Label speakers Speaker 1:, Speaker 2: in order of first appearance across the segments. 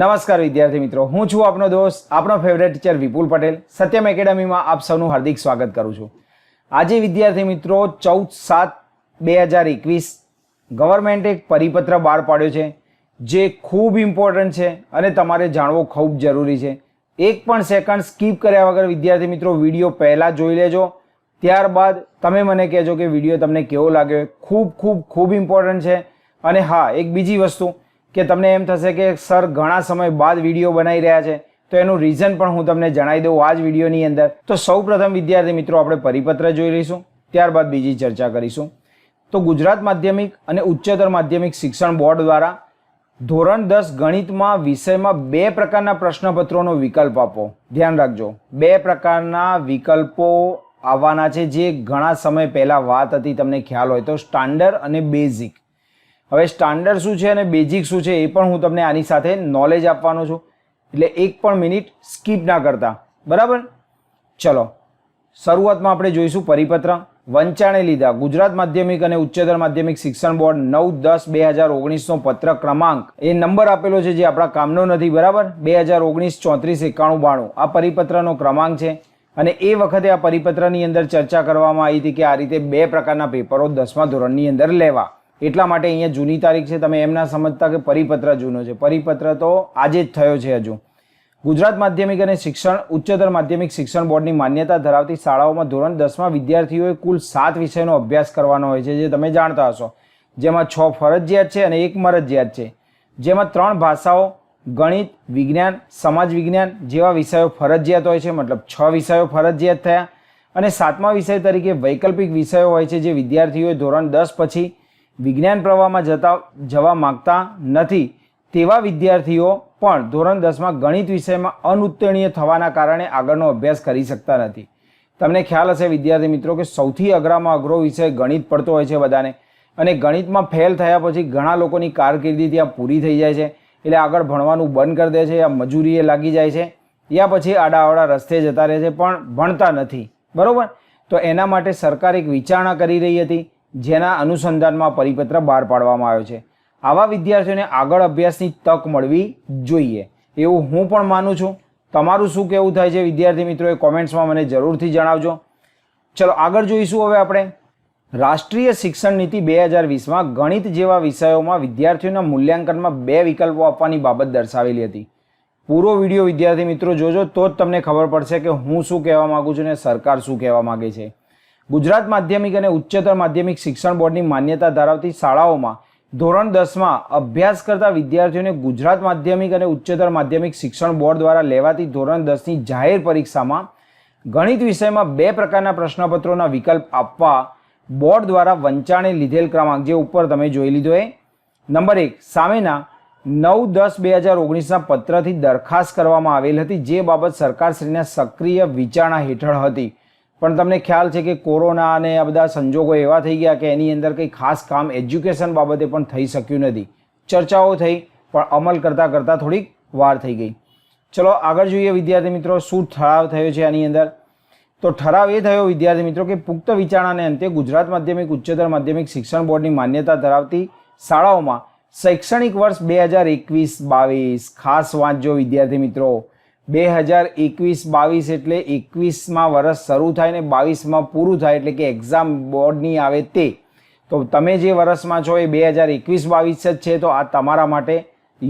Speaker 1: નમસ્કાર વિદ્યાર્થી મિત્રો હું છું આપનો દોસ્ત આપણો ફેવરેટ ટીચર વિપુલ પટેલ સત્યમ એકેડમીમાં આપ સૌનું હાર્દિક સ્વાગત કરું છું આજે વિદ્યાર્થી મિત્રો ચૌદ સાત બે હજાર એકવીસ ગવર્મેન્ટે એક પરિપત્ર બહાર પાડ્યો છે જે ખૂબ ઇમ્પોર્ટન્ટ છે અને તમારે જાણવો ખૂબ જરૂરી છે એક પણ સેકન્ડ સ્કીપ કર્યા વગર વિદ્યાર્થી મિત્રો વિડીયો પહેલાં જોઈ લેજો ત્યારબાદ તમે મને કહેજો કે વિડીયો તમને કેવો લાગ્યો ખૂબ ખૂબ ખૂબ ઇમ્પોર્ટન્ટ છે અને હા એક બીજી વસ્તુ કે તમને એમ થશે કે સર ઘણા સમય બાદ વિડીયો બનાવી રહ્યા છે તો એનું રીઝન પણ હું તમને જણાવી દઉં આ જ વિડીયોની અંદર તો સૌપ્રથમ વિદ્યાર્થી મિત્રો આપણે પરિપત્ર જોઈ લઈશું ત્યારબાદ બીજી ચર્ચા કરીશું તો ગુજરાત માધ્યમિક અને ઉચ્ચતર માધ્યમિક શિક્ષણ બોર્ડ દ્વારા ધોરણ દસ ગણિતમાં વિષયમાં બે પ્રકારના પ્રશ્નપત્રોનો વિકલ્પ આપો ધ્યાન રાખજો બે પ્રકારના વિકલ્પો આવવાના છે જે ઘણા સમય પહેલાં વાત હતી તમને ખ્યાલ હોય તો સ્ટાન્ડર્ડ અને બેઝિક હવે સ્ટાન્ડર્ડ શું છે અને બેઝિક શું છે એ પણ હું તમને આની સાથે નોલેજ આપવાનો છું એટલે એક પણ મિનિટ સ્કીપ ના કરતા બરાબર ચલો શરૂઆતમાં આપણે જોઈશું પરિપત્ર વંચાણે લીધા ગુજરાત માધ્યમિક અને ઉચ્ચતર માધ્યમિક શિક્ષણ બોર્ડ નવ દસ બે હજાર ઓગણીસનો પત્ર ક્રમાંક એ નંબર આપેલો છે જે આપણા કામનો નથી બરાબર બે હજાર ઓગણીસ ચોત્રીસ એકાણું બાણું આ પરિપત્રનો ક્રમાંક છે અને એ વખતે આ પરિપત્રની અંદર ચર્ચા કરવામાં આવી હતી કે આ રીતે બે પ્રકારના પેપરો દસમા ધોરણની અંદર લેવા એટલા માટે અહીંયા જૂની તારીખ છે તમે એમ ના સમજતા કે પરિપત્ર જૂનો છે પરિપત્ર તો આજે જ થયો છે હજુ ગુજરાત માધ્યમિક અને શિક્ષણ ઉચ્ચતર માધ્યમિક શિક્ષણ બોર્ડની માન્યતા ધરાવતી શાળાઓમાં ધોરણ દસમાં વિદ્યાર્થીઓએ કુલ સાત વિષયનો અભ્યાસ કરવાનો હોય છે જે તમે જાણતા હશો જેમાં છ ફરજિયાત છે અને એક મરજિયાત છે જેમાં ત્રણ ભાષાઓ ગણિત વિજ્ઞાન સમાજ વિજ્ઞાન જેવા વિષયો ફરજિયાત હોય છે મતલબ છ વિષયો ફરજિયાત થયા અને સાતમા વિષય તરીકે વૈકલ્પિક વિષયો હોય છે જે વિદ્યાર્થીઓએ ધોરણ દસ પછી વિજ્ઞાન પ્રવાહમાં જતા જવા માગતા નથી તેવા વિદ્યાર્થીઓ પણ ધોરણ દસમાં ગણિત વિષયમાં અનુત્તીર્ણીય થવાના કારણે આગળનો અભ્યાસ કરી શકતા નથી તમને ખ્યાલ હશે વિદ્યાર્થી મિત્રો કે સૌથી અઘરામાં અઘરો વિષય ગણિત પડતો હોય છે બધાને અને ગણિતમાં ફેલ થયા પછી ઘણા લોકોની કારકિર્દી ત્યાં પૂરી થઈ જાય છે એટલે આગળ ભણવાનું બંધ કરી દે છે યા મજૂરીએ લાગી જાય છે યા પછી આડાઅવડા રસ્તે જતા રહે છે પણ ભણતા નથી બરાબર તો એના માટે સરકાર એક વિચારણા કરી રહી હતી જેના અનુસંધાનમાં પરિપત્ર બહાર પાડવામાં આવ્યો છે આવા વિદ્યાર્થીઓને આગળ અભ્યાસની તક મળવી જોઈએ એવું હું પણ માનું છું તમારું શું કેવું થાય છે વિદ્યાર્થી મિત્રો એ કોમેન્ટ્સમાં મને જરૂરથી જણાવજો ચલો આગળ જોઈશું હવે આપણે રાષ્ટ્રીય શિક્ષણ નીતિ બે હજાર વીસમાં ગણિત જેવા વિષયોમાં વિદ્યાર્થીઓના મૂલ્યાંકનમાં બે વિકલ્પો આપવાની બાબત દર્શાવેલી હતી પૂરો વિડીયો વિદ્યાર્થી મિત્રો જોજો તો જ તમને ખબર પડશે કે હું શું કહેવા માગું છું ને સરકાર શું કહેવા માગે છે ગુજરાત માધ્યમિક અને ઉચ્ચતર માધ્યમિક શિક્ષણ બોર્ડની માન્યતા ધરાવતી શાળાઓમાં ધોરણ દસમાં અભ્યાસ કરતા વિદ્યાર્થીઓને ગુજરાત માધ્યમિક અને ઉચ્ચતર માધ્યમિક શિક્ષણ બોર્ડ દ્વારા લેવાતી ધોરણ દસની જાહેર પરીક્ષામાં ગણિત વિષયમાં બે પ્રકારના પ્રશ્નપત્રોના વિકલ્પ આપવા બોર્ડ દ્વારા વંચાણે લીધેલ ક્રમાંક જે ઉપર તમે જોઈ લીધો એ નંબર એક સામેના નવ દસ બે હજાર ઓગણીસના પત્રથી દરખાસ્ત કરવામાં આવેલ હતી જે બાબત સરકારશ્રીના સક્રિય વિચારણા હેઠળ હતી પણ તમને ખ્યાલ છે કે કોરોના અને આ બધા સંજોગો એવા થઈ ગયા કે એની અંદર કંઈ ખાસ કામ એજ્યુકેશન બાબતે પણ થઈ શક્યું નથી ચર્ચાઓ થઈ પણ અમલ કરતાં કરતાં થોડીક વાર થઈ ગઈ ચલો આગળ જોઈએ વિદ્યાર્થી મિત્રો શું ઠરાવ થયો છે આની અંદર તો ઠરાવ એ થયો વિદ્યાર્થી મિત્રો કે પુખ્ત વિચારણાને અંતે ગુજરાત માધ્યમિક ઉચ્ચતર માધ્યમિક શિક્ષણ બોર્ડની માન્યતા ધરાવતી શાળાઓમાં શૈક્ષણિક વર્ષ બે હજાર એકવીસ બાવીસ ખાસ વાંચજો વિદ્યાર્થી મિત્રો બે હજાર એકવીસ બાવીસ એટલે એકવીસમાં વર્ષ શરૂ થાય ને બાવીસમાં પૂરું થાય એટલે કે એક્ઝામ બોર્ડની આવે તે તો તમે જે વર્ષમાં છો એ બે હજાર એકવીસ બાવીસ જ છે તો આ તમારા માટે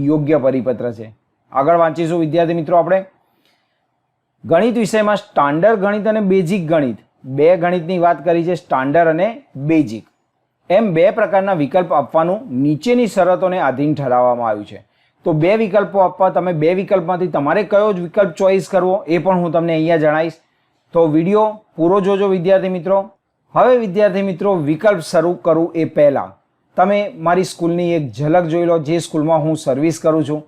Speaker 1: યોગ્ય પરિપત્ર છે આગળ વાંચીશું વિદ્યાર્થી મિત્રો આપણે ગણિત વિષયમાં સ્ટાન્ડર્ડ ગણિત અને બેઝિક ગણિત બે ગણિતની વાત કરી છે સ્ટાન્ડર્ડ અને બેઝિક એમ બે પ્રકારના વિકલ્પ આપવાનું નીચેની શરતોને આધીન ઠરાવવામાં આવ્યું છે તો બે વિકલ્પો આપવા તમે બે વિકલ્પમાંથી તમારે કયો જ વિકલ્પ ચોઈસ કરવો એ પણ હું તમને અહીંયા જણાવીશ તો વિડીયો પૂરો જોજો વિદ્યાર્થી મિત્રો હવે વિદ્યાર્થી મિત્રો વિકલ્પ શરૂ કરું એ પહેલાં તમે મારી સ્કૂલની એક ઝલક જોઈ લો જે સ્કૂલમાં હું સર્વિસ કરું છું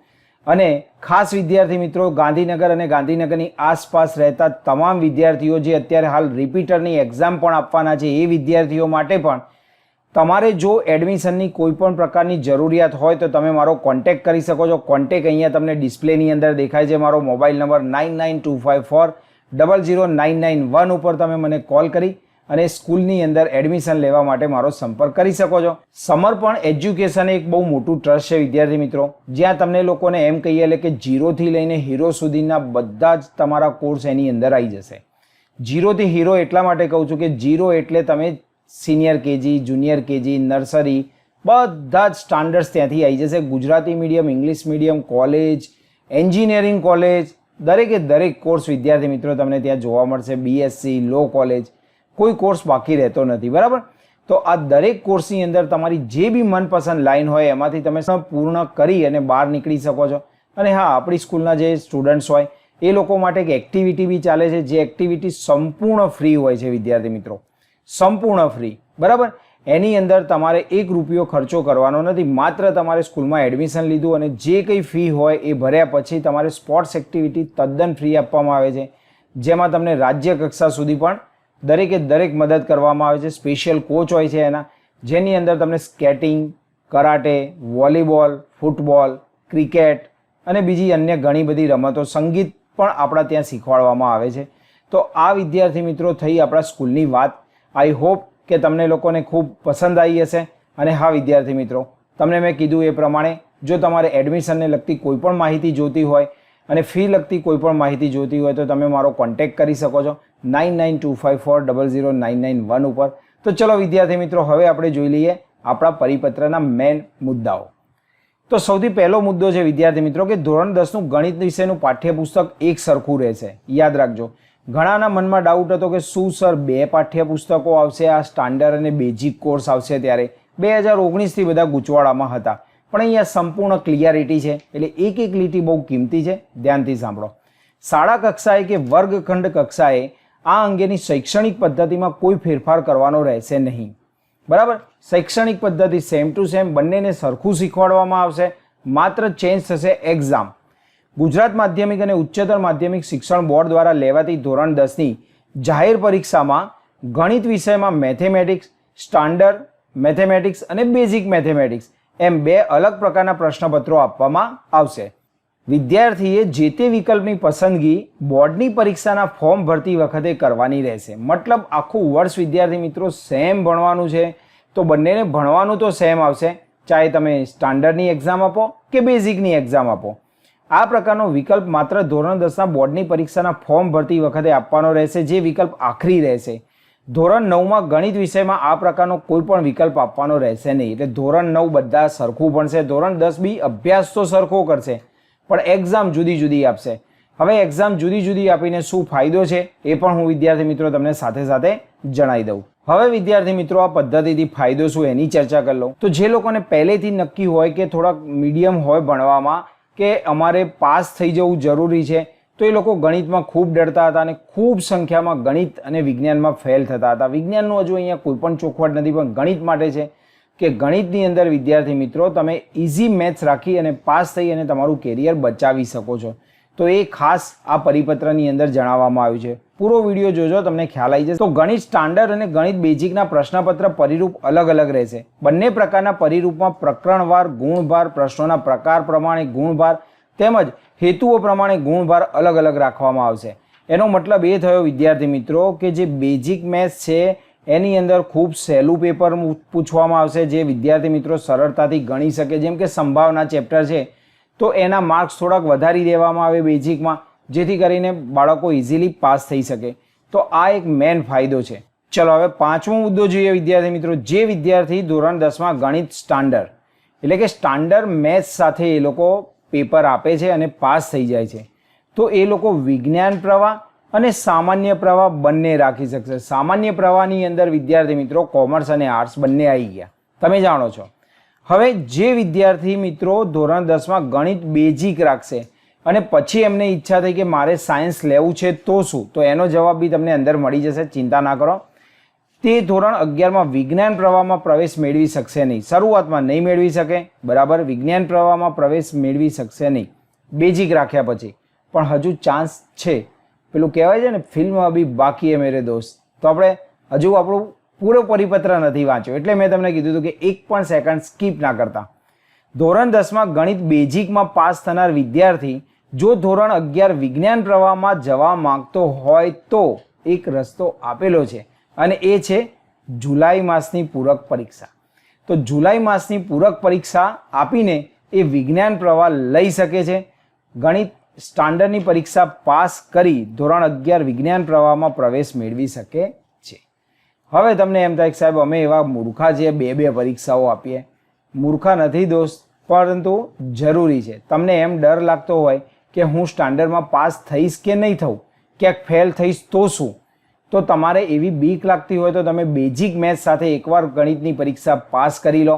Speaker 1: અને ખાસ વિદ્યાર્થી મિત્રો ગાંધીનગર અને ગાંધીનગરની આસપાસ રહેતા તમામ વિદ્યાર્થીઓ જે અત્યારે હાલ રિપીટરની એક્ઝામ પણ આપવાના છે એ વિદ્યાર્થીઓ માટે પણ તમારે જો એડમિશનની કોઈ પણ પ્રકારની જરૂરિયાત હોય તો તમે મારો કોન્ટેક કરી શકો છો કોન્ટેક અહીંયા તમને ડિસ્પ્લેની અંદર દેખાય છે મારો mobile number nine nine two five four double zero nine nine one ઉપર તમે મને કોલ કરી અને સ્કૂલની અંદર એડમિશન લેવા માટે મારો સંપર્ક કરી શકો છો સમર્પણ એજ્યુકેશન એક બહુ મોટું ટ્રસ્ટ છે વિદ્યાર્થી મિત્રો જ્યાં તમને લોકોને એમ કહીએ એટલે કે જીરોથી લઈને હીરો સુધીના બધા જ તમારા કોર્સ એની અંદર આવી જશે જીરોથી હીરો એટલા માટે કહું છું કે જીરો એટલે તમે senior KG junior KG nursery બધા જ સ્ટાન્ડર્ડ્સ ત્યાંથી આવી જશે Gujarati medium English medium college engineering college દરેકે દરેક કોર્સ વિદ્યાર્થી મિત્રો તમને ત્યાં જોવા મળશે બીએસસી લો કોલેજ કોઈ કોર્સ બાકી રહેતો નથી બરાબર તો આ દરેક કોર્સની અંદર તમારી જે બી મનપસંદ લાઈન હોય એમાંથી તમે પૂર્ણ કરી અને બહાર નીકળી શકો છો અને હા આપણી સ્કૂલના જે સ્ટુડન્ટ્સ હોય એ લોકો માટે એક એક્ટિવિટી બી ચાલે છે જે એક્ટિવિટી સંપૂર્ણ ફ્રી હોય છે વિદ્યાર્થી મિત્રો સંપૂર્ણ ફ્રી બરાબર એની અંદર તમારે એક રૂપિયો ખર્ચો કરવાનો નથી માત્ર તમારે સ્કૂલમાં એડમિશન લીધું અને જે કંઈ ફી હોય એ ભર્યા પછી તમારે સ્પોર્ટ્સ એક્ટિવિટી તદ્દન ફ્રી આપવામાં આવે છે જેમાં તમને રાજ્ય કક્ષા સુધી પણ દરેકે દરેક મદદ કરવામાં આવે છે સ્પેશિયલ કોચ હોય છે એના જેની અંદર તમને skating karate volleyball football cricket અને બીજી અન્ય ઘણી બધી રમતો સંગીત પણ આપણા ત્યાં શીખવાડવામાં આવે છે તો આ વિદ્યાર્થી મિત્રો થઈ આપણા સ્કૂલની વાત આઈ હોપ કે તમને લોકોને ખૂબ પસંદ આવી હશે અને હા વિદ્યાર્થી મિત્રો તમને મેં કીધું એ પ્રમાણે જો તમારે એડમિશનને લગતી કોઈપણ માહિતી જોઈતી હોય અને ફી લગતી કોઈપણ માહિતી જોઈતી હોય તો તમે મારો કોન્ટેક કરી શકો છો nine nine two five four double zero nine nine one ઉપર તો ચલો વિદ્યાર્થી મિત્રો હવે આપણે જોઈ લઈએ આપણા પરિપત્રના મેન મુદ્દાઓ તો સૌથી પહેલો મુદ્દો છે વિદ્યાર્થી મિત્રો કે ધોરણ દસનું ગણિત વિષયનું પાઠ્યપુસ્તક એક સરખું રહેશે યાદ રાખજો ઘણાના મનમાં ડાઉટ હતો કે શું સર બે પાઠ્યપુસ્તકો આવશે આ સ્ટાન્ડર્ડ અને બેઝિક કોર્સ આવશે ત્યારે બે હજાર ઓગણીસથી બધા ગૂંચવાડામાં હતા પણ અહીંયા સંપૂર્ણ ક્લિયરિટી છે એટલે એક એક લીટી બહુ કિંમતી છે ધ્યાનથી સાંભળો શાળા કક્ષાએ કે વર્ગખંડ કક્ષાએ આ અંગેની શૈક્ષણિક પદ્ધતિમાં કોઈ ફેરફાર કરવાનો રહેશે નહીં બરાબર શૈક્ષણિક પદ્ધતિ સેમ ટુ સેમ બંનેને સરખું શીખવાડવામાં આવશે માત્ર ચેન્જ થશે એક્ઝામ ગુજરાત માધ્યમિક અને ઉચ્ચતર માધ્યમિક શિક્ષણ બોર્ડ દ્વારા લેવાતી ધોરણ દસની જાહેર પરીક્ષામાં ગણિત વિષયમાં મેથેમેટિક્સ સ્ટાન્ડર્ડ મેથેમેટિક્સ અને બેઝિક મેથેમેટિક્સ એમ બે અલગ પ્રકારના પ્રશ્નપત્રો આપવામાં આવશે વિદ્યાર્થીએ જે તે વિકલ્પની પસંદગી બોર્ડની પરીક્ષાના ફોર્મ ભરતી વખતે કરવાની રહેશે મતલબ આખું વર્ષ વિદ્યાર્થી મિત્રો સેમ ભણવાનું છે તો બંનેને ભણવાનું તો સેમ આવશે ચાહે તમે સ્ટાન્ડર્ડની એક્ઝામ આપો કે બેઝિકની એક્ઝામ આપો આ પ્રકારનો વિકલ્પ માત્ર ધોરણ દસના બોર્ડની પરીક્ષાના ફોર્મ ભરતી વખતે આપવાનો રહેશે જે વિકલ્પ આખરી રહેશે ધોરણ નવમાં ગણિત વિષયમાં આ પ્રકારનો કોઈ પણ વિકલ્પ આપવાનો રહેશે નહીં એટલે ધોરણ નવ બધા સરખું ભણશે ધોરણ દસ બી અભ્યાસ તો સરખો કરશે પણ એક્ઝામ જુદી જુદી આપશે હવે એક્ઝામ જુદી જુદી આપીને શું ફાયદો છે એ પણ હું વિદ્યાર્થી મિત્રો તમને સાથે સાથે જણાવી દઉં હવે વિદ્યાર્થી મિત્રો આ પદ્ધતિથી ફાયદો શું એની ચર્ચા કરી લઉં તો જે લોકોને પહેલેથી નક્કી હોય કે થોડાક મીડિયમ હોય ભણવામાં કે અમારે પાસ થઈ જવું જરૂરી છે તો એ લોકો ગણિતમાં ખૂબ ડરતા હતા અને ખૂબ સંખ્યામાં ગણિત અને વિજ્ઞાનમાં ફેલ થતા હતા વિજ્ઞાનનું હજુ અહીંયા કોઈ પણ ચોખવટ નથી પણ ગણિત માટે છે કે ગણિતની અંદર વિદ્યાર્થી મિત્રો તમે ઇઝી મેથ્સ રાખી અને પાસ થઈ અને તમારું કેરિયર બચાવી શકો છો તો એ ખાસ આ પરિપત્રની અંદર જણાવવામાં આવ્યું છે પૂરો વિડીયો જોજો તમને ખ્યાલ આવી જશે તો ગણિત સ્ટાન્ડર્ડ અને ગણિત બેઝિકના પ્રશ્નપત્ર પરિરૂપ અલગ અલગ રહેશે બંને પ્રકારના પરિરૂપમાં પ્રકરણવાર ગુણભાર પ્રશ્નોના પ્રકાર પ્રમાણે ગુણભાર તેમજ હેતુઓ પ્રમાણે ગુણભાર અલગ અલગ રાખવામાં આવશે એનો મતલબ એ થયો વિદ્યાર્થી મિત્રો કે જે બેઝિક મેથ્સ છે એની અંદર ખૂબ સહેલું પેપર પૂછવામાં આવશે જે વિદ્યાર્થી મિત્રો સરળતાથી ગણી શકે જેમ કે સંભાવના ચેપ્ટર છે તો એના માર્ક્સ થોડાક વધારી દેવામાં આવે બેઝિકમાં જેથી કરીને બાળકો ઇઝીલી પાસ થઈ શકે તો આ એક મેન ફાયદો છે ચલો હવે પાંચમો મુદ્દો જોઈએ વિદ્યાર્થી મિત્રો જે વિદ્યાર્થી ધોરણ દસમાં ગણિત સ્ટાન્ડર્ડ એટલે કે સ્ટાન્ડર્ડ મેથ્સ સાથે એ લોકો પેપર આપે છે અને પાસ થઈ જાય છે તો એ લોકો વિજ્ઞાન પ્રવાહ અને સામાન્ય પ્રવાહ બંને રાખી શકશે સામાન્ય પ્રવાહની અંદર વિદ્યાર્થી મિત્રો કોમર્સ અને આર્ટ્સ બંને આવી ગયા તમે જાણો છો હવે જે વિદ્યાર્થી મિત્રો ધોરણ દસમાં ગણિત બેઝિક રાખશે અને પછી એમને ઈચ્છા થઈ કે મારે સાયન્સ લેવું છે તો શું તો એનો જવાબ બી તમને અંદર મળી જશે ચિંતા ના કરો તે ધોરણ અગિયારમાં વિજ્ઞાન પ્રવાહમાં પ્રવેશ મેળવી શકશે નહીં શરૂઆતમાં નહીં મેળવી શકે બરાબર વિજ્ઞાન પ્રવાહમાં પ્રવેશ મેળવી શકશે નહીં બેઝિક રાખ્યા પછી પણ હજુ ચાન્સ છે પેલું કહેવાય છે ને ફિલ્મ અભી બાકી એ મેરે દોસ્ત તો આપણે હજુ આપણું પૂરો પરિપત્ર નથી વાંચ્યો એટલે મેં તમને કીધું હતું કે એક પણ સેકન્ડ સ્કીપ ના કરતા ધોરણ દસમાં ગણિત બેઝિકમાં પાસ થનાર વિદ્યાર્થી જો ધોરણ અગિયાર વિજ્ઞાન પ્રવાહમાં જવા માંગતો હોય તો એક રસ્તો આપેલો છે અને એ છે જુલાઈ માસની પૂરક પરીક્ષા તો જુલાઈ માસની પૂરક પરીક્ષા આપીને એ વિજ્ઞાન પ્રવાહ લઈ શકે છે ગણિત સ્ટાન્ડર્ડની પરીક્ષા પાસ કરી ધોરણ અગિયાર વિજ્ઞાન પ્રવાહમાં પ્રવેશ મેળવી શકે હવે તમને એમ થાય કે સાહેબ અમે એવા મૂર્ખા છીએ બે બે પરીક્ષાઓ આપીએ મૂર્ખા નથી દોસ્ત પરંતુ જરૂરી છે તમને એમ ડર લાગતો હોય કે હું સ્ટાન્ડર્ડમાં પાસ થઈશ કે નહીં થઉં ક્યાંક ફેલ થઈશ તો શું તો તમારે એવી બીક લાગતી હોય તો તમે બેઝિક મેથ સાથે એકવાર ગણિતની પરીક્ષા પાસ કરી લો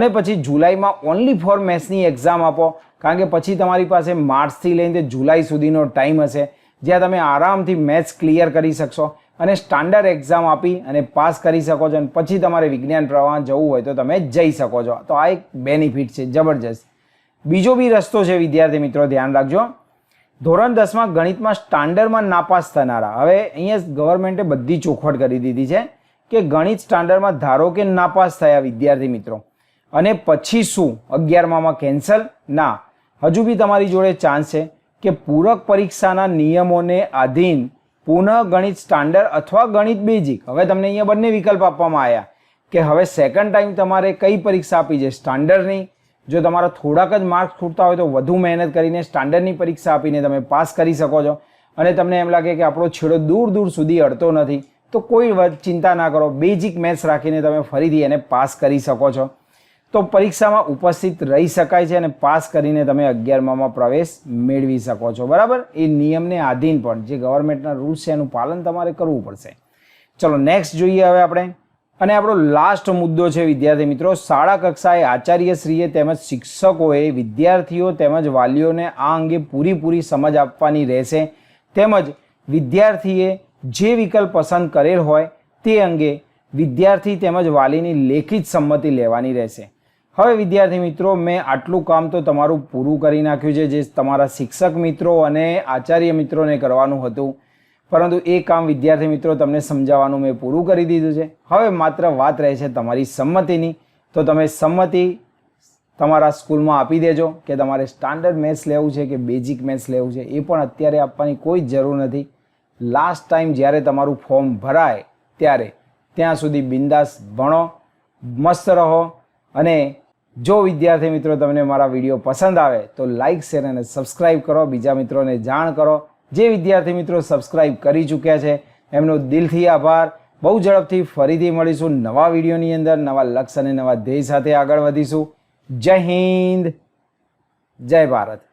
Speaker 1: અને પછી જુલાઈમાં ઓનલી ફોર મેથ્સની એક્ઝામ આપો કારણ કે પછી તમારી પાસે માર્ચથી લઈને જુલાઈ સુધીનો ટાઈમ હશે જ્યાં તમે આરામથી મેથ્સ ક્લિયર કરી શકશો અને સ્ટાન્ડર્ડ એક્ઝામ આપી અને પાસ કરી શકો છો અને પછી તમારે વિજ્ઞાન પ્રવાહ જવું હોય તો તમે જઈ શકો છો તો આ એક બેનિફિટ છે જબરજસ્ત બીજો બી રસ્તો છે વિદ્યાર્થી મિત્રો ધ્યાન રાખજો ધોરણ દસમાં ગણિતમાં સ્ટાન્ડર્ડમાં નાપાસ થનારા હવે અહીંયા ગવર્મેન્ટે બધી ચોખવટ કરી દીધી છે કે ગણિત સ્ટાન્ડર્ડમાં ધારો કે નાપાસ થયા વિદ્યાર્થી મિત્રો અને પછી શું અગિયારમાં કેન્સલ ના હજુ બી તમારી જોડે ચાન્સ છે કે પૂરક પરીક્ષાના નિયમોને આધીન પુનઃ ગણિત સ્ટાન્ડર્ડ અથવા ગણિત બેઝિક હવે તમને અહીંયા બંને વિકલ્પ આપવામાં આવ્યા કે હવે સેકન્ડ ટાઈમ તમારે કઈ પરીક્ષા આપી છે સ્ટાન્ડર્ડની જો તમારા થોડાક જ માર્ક્સ ખૂટતા હોય તો વધુ મહેનત કરીને સ્ટાન્ડર્ડની પરીક્ષા આપીને તમે પાસ કરી શકો છો અને તમને એમ લાગે કે આપણો છેડો દૂર દૂર સુધી અડતો નથી તો કોઈ ચિંતા ના કરો બેઝિક મેથ્સ રાખીને તમે ફરીથી એને પાસ કરી શકો છો તો પરીક્ષામાં ઉપસ્થિત રહી શકાય છે અને પાસ કરીને તમે અગિયારમાં પ્રવેશ મેળવી શકો છો બરાબર એ નિયમને આધીન પણ જે ગવર્મેન્ટના રૂલ્સ છે એનું પાલન તમારે કરવું પડશે ચલો નેક્સ્ટ જોઈએ હવે આપણે અને આપણો લાસ્ટ મુદ્દો છે વિદ્યાર્થી મિત્રો શાળા કક્ષાએ આચાર્યશ્રીએ તેમજ શિક્ષકોએ વિદ્યાર્થીઓ તેમજ વાલીઓને આ અંગે પૂરીપૂરી સમજ આપવાની રહેશે તેમજ વિદ્યાર્થીએ જે વિકલ્પ પસંદ કરેલ હોય તે અંગે વિદ્યાર્થી તેમજ વાલીની લેખિત સંમતિ લેવાની રહેશે હવે વિદ્યાર્થી મિત્રો મેં આટલું કામ તો તમારું પૂરું કરી નાખ્યું છે જે તમારા શિક્ષક મિત્રો અને આચાર્ય મિત્રોને કરવાનું હતું પરંતુ એ કામ વિદ્યાર્થી મિત્રો તમને સમજાવવાનું મેં પૂરું કરી દીધું છે હવે માત્ર વાત રહે છે તમારી સંમતિની તો તમે સંમતિ તમારા સ્કૂલમાં આપી દેજો કે તમારે સ્ટાન્ડર્ડ મેથ્સ લેવું છે કે બેઝિક મેથ્સ લેવું છે એ પણ અત્યારે આપવાની કોઈ જ જરૂર નથી લાસ્ટ ટાઈમ જ્યારે તમારું ફોર્મ ભરાય ત્યારે ત્યાં સુધી બિંદાસ ભણો મસ્ત રહો અને જો વિદ્યાર્થી મિત્રો તમને મારા વિડીયો પસંદ આવે તો લાઇક શેર અને સબસ્ક્રાઇબ કરો બીજા મિત્રોને જાણ કરો જે વિદ્યાર્થી મિત્રો સબસ્ક્રાઇબ કરી ચૂક્યા છે એમનો દિલથી આભાર બહુ ઝડપથી ફરીથી મળીશું નવા વિડીયોની અંદર નવા લક્ષ્ય અને નવા ધ્યેય સાથે આગળ વધીશું જય હિન્દ જય ભારત